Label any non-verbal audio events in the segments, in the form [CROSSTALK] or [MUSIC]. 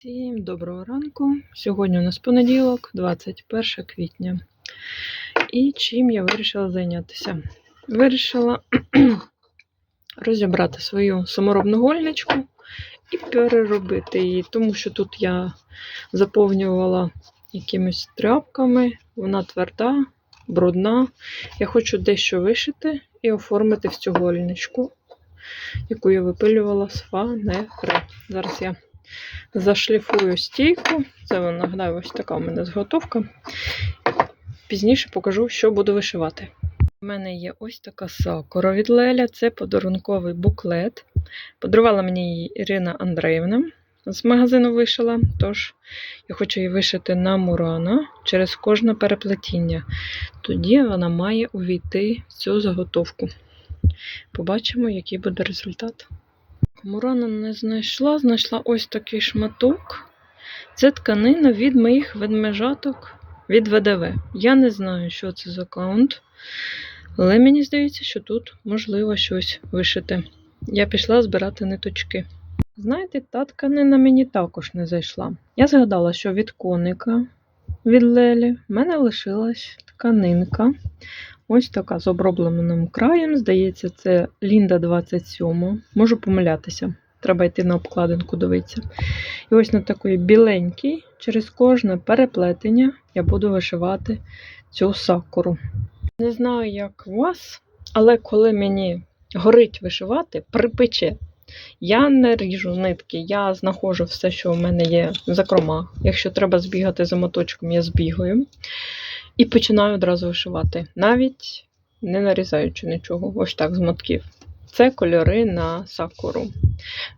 Всім доброго ранку. Сьогодні у нас понеділок, 21 квітня. І чим я вирішила зайнятися? Вирішила [CLEARS THROAT] розібрати свою саморобну гольничку і переробити її, тому що тут я заповнювала якимись тряпками, вона тверда, брудна. Я хочу дещо вишити і оформити в цю гольничку, яку я випилювала з фанери. Зараз я зашліфую стійку. Це вона нагадаю, ось така у мене зготовка. Пізніше покажу, що буду вишивати. У мене є ось така сакура від Леля. Це подарунковий буклет. Подарувала мені її Ірина Андреївна. З магазину вишила, тож я хочу її вишити на Мурана через кожне переплетіння. Тоді вона має увійти в цю заготовку. Побачимо, який буде результат. Мурана не знайшла, знайшла ось такий шматок. Це тканина від моїх ведмежаток від ВДВ. Я не знаю, що це за аккаунт, але мені здається, що тут можливо щось вишити. Я пішла збирати ниточки. Знаєте, та тканина мені також не зайшла. Я згадала, що від коника від Лелі в мене лишилась тканинка. Ось така з обробленим краєм. Здається, це Лінда 27. Можу помилятися. Треба йти на обкладинку дивитися. І ось на такий біленький, через кожне переплетення я буду вишивати цю сакуру. Не знаю, як у вас, але коли мені горить вишивати, припече. Я не ріжу нитки, я знаходжу все, що в мене є в закромах. Якщо треба збігати за моточком, я збігаю. І починаю одразу вишивати, навіть не нарізаючи нічого, ось так з мотків. Це кольори на сакуру.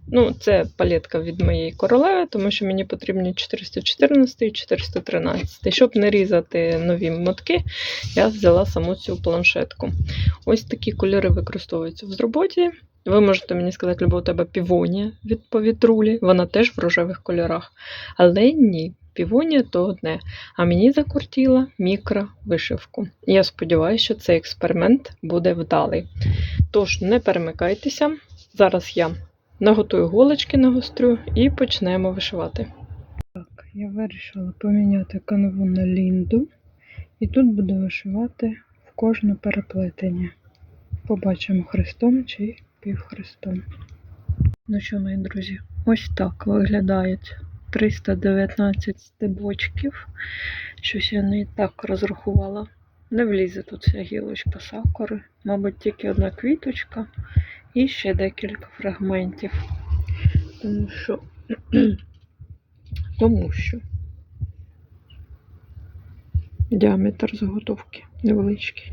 Ну, це палетка від моєї королеви, тому що мені потрібні 414 і 413. Щоб не різати нові мотки, я взяла саму цю планшетку. Ось такі кольори використовуються в роботі. Ви можете мені сказати, Любов, у тебе півонія від повітрулі, вона теж в рожевих кольорах. Але ні, півонія то одне. А мені закортіла мікровишивку. Я сподіваюся, що цей експеримент буде вдалий. Тож, не перемикайтеся. Зараз я наготую голочки нагострю і почнемо вишивати. Так, я вирішила поміняти канву на лінду. І тут буду вишивати в кожне переплетення. Побачимо хрестом чи півхрестом. Ну що, мої друзі, ось так виглядають 319 стебочків. Щось я не так розрахувала. Не влізе тут вся гілочка сакури. Мабуть, тільки одна квіточка і ще декілька фрагментів. Тому що, [CLEARS THROAT] тому що діаметр заготовки невеличкий.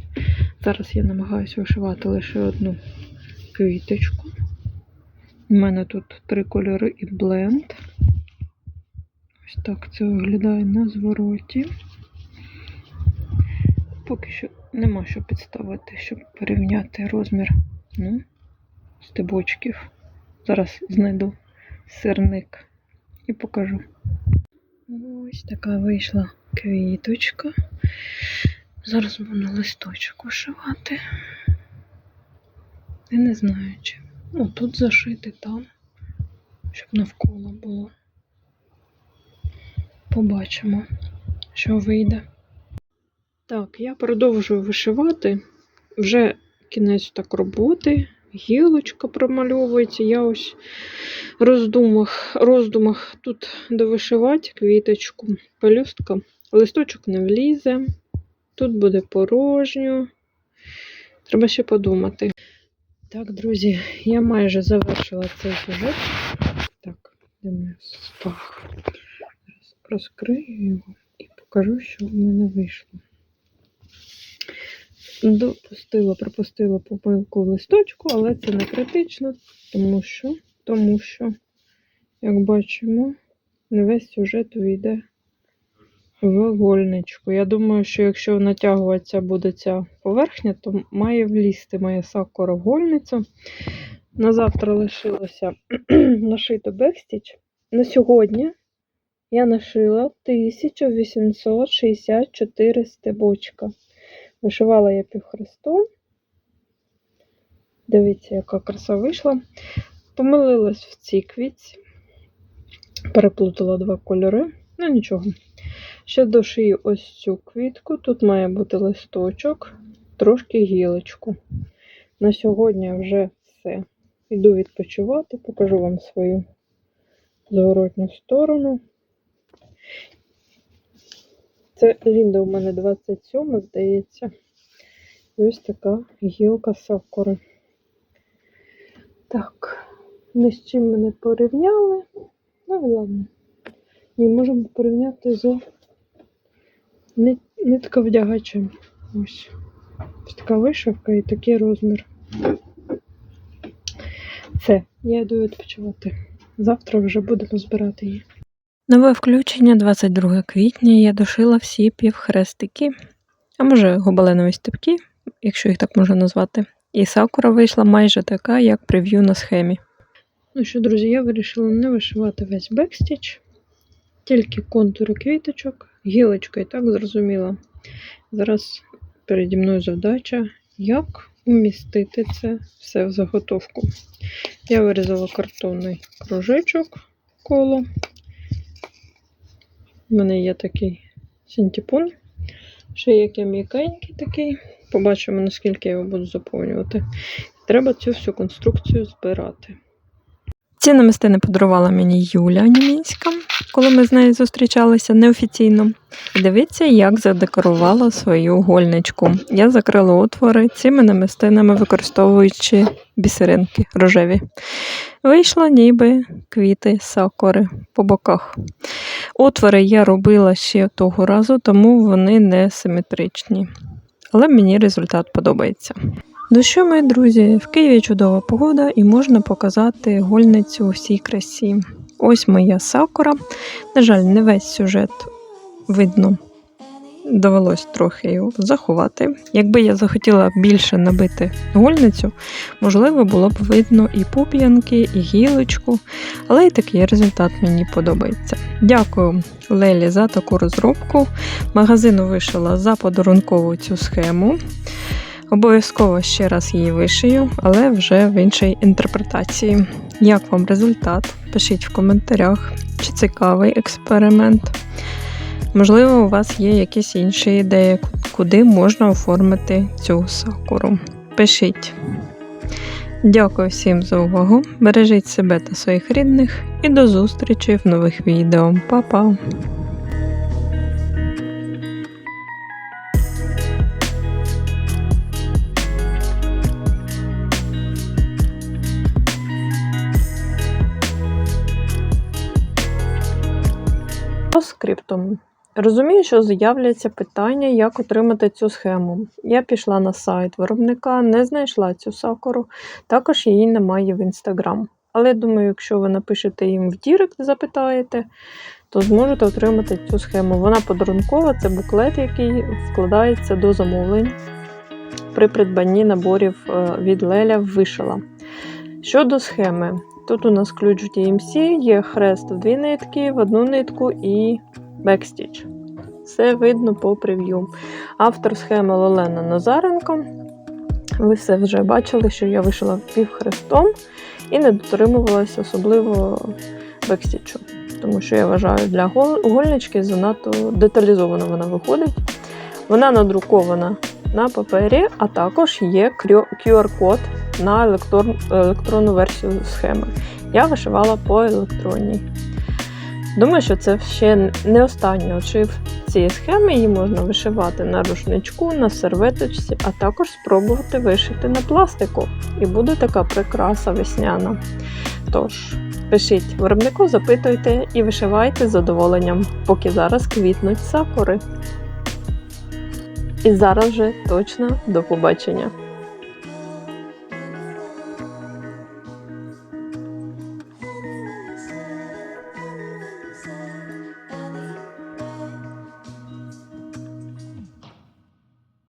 Зараз я намагаюся вишивати лише одну квіточку. У мене тут три кольори і бленд. Ось так це виглядає на звороті. Поки що нема що підставити, щоб порівняти розмір ну, стебочків. Зараз знайду сирник і покажу. Ось така вийшла квіточка. Зараз буду листочок вишивати. Я не знаю, чи. Ну, тут зашити там, щоб навколо було. Побачимо, що вийде. Так, я продовжую вишивати. Вже кінець так роботи. Гілочка промальовується. Я ось роздумах, роздумах тут довишивати квіточку, пелюстка. Листочок не влізе. Тут буде порожньо. Треба ще подумати. Так, друзі, я майже завершила цей сюжет. Так, де моя спах? Розкрию його і покажу, що в мене вийшло. Допустила, пропустила помилку в листочку, але це не критично, тому що, тому що, як бачимо, не весь сюжет увійде в гольничку. Я думаю, що якщо натягуватися буде ця поверхня, то має влізти моя сакура в гольницю. На завтра лишилося [CLEARS THROAT] нашито бекстіч. На сьогодні я нашила 1864 стебочка. Вишивала я півхрестом. Дивіться, яка краса вийшла. Помилилась в цій квітці. Переплутала два кольори. Ну нічого. Ще дошию ось цю квітку. Тут має бути листочок, трошки гілочку. На сьогодні вже все. Йду відпочивати, покажу вам свою зворотню сторону. Це Лінда у мене 27, здається. Ось така гілка сакури. Так, ні з чим мене порівняли. Ну ладно. Ні, можемо порівняти з нит- нитковдягачем. Ось. Ось така вишивка і такий розмір. Все, я йду відпочивати. Завтра вже будемо збирати її. Нове включення 22 квітня. Я дошила всі півхрестики, а може гобеленові степки, якщо їх так можна назвати. І сакура вийшла майже така, як прев'ю на схемі. Ну що, друзі, я вирішила не вишивати весь бекстіч, тільки контури квіточок, гілочка і так зрозуміла. Зараз переді мною завдача, як умістити це все в заготовку. Я вирізала картонний кружечок коло. У мене є такий сінтіпун. Ще є м'якенький такий. Побачимо, наскільки я його буду заповнювати. Треба цю всю конструкцію збирати. Ці намистини подарувала мені Юля Німінська, коли ми з нею зустрічалися неофіційно. І дивіться, як задекорувала свою гольничку. Я закрила отвори цими намистинами, використовуючи бісеринки рожеві. Вийшло ніби квіти сакури по боках. Отвори я робила ще того разу, тому вони не симетричні. Але мені результат подобається. Ну що, мої друзі, в Києві чудова погода і можна показати гольницю у всій красі. Ось моя сакура. На жаль, не весь сюжет видно. Довелось трохи його заховати. Якби я захотіла більше набити гольницю, можливо, було б видно і пуп'янки, і гілочку, але і такий результат мені подобається. Дякую Лелі за таку розробку. Магазину вишила за подарункову цю схему. Обов'язково ще раз її вишию, але вже в іншій інтерпретації. Як вам результат? Пишіть в коментарях, чи цікавий експеримент. Можливо, у вас є якісь інші ідеї, куди можна оформити цю сакуру. Пишіть. Дякую всім за увагу. Бережіть себе та своїх рідних і до зустрічі в нових відео. Па-па! По. Розумію, що з'являться питання, як отримати цю схему. Я пішла на сайт виробника, не знайшла цю сакуру, також її немає в інстаграм. Але думаю, якщо ви напишете їм в Дірект, запитаєте, то зможете отримати цю схему. Вона подарункова, це буклет, який вкладається до замовлень при придбанні наборів е, від Леля вишила. Щодо схеми, тут у нас ключ в DMC, є хрест в дві нитки, в одну нитку і бекстіч. Все видно по прев'ю. Автор схеми Лолена Назаренко. Ви все вже бачили, що я вишила півхрестом і не дотримувалася особливо бекстічу. Тому що я вважаю, для гольнички занадто деталізовано вона виходить. Вона надрукована на папері, а також є QR-код на електрон- електронну версію схеми. Я вишивала по електронній. Думаю, що це ще не останній очив цієї схеми. Її можна вишивати на рушничку, на серветочці, а також спробувати вишити на пластику. І буде така прикраса весняна. Тож, пишіть виробнику, запитуйте і вишивайте з задоволенням, поки зараз квітнуть сакури. І зараз вже точно до побачення!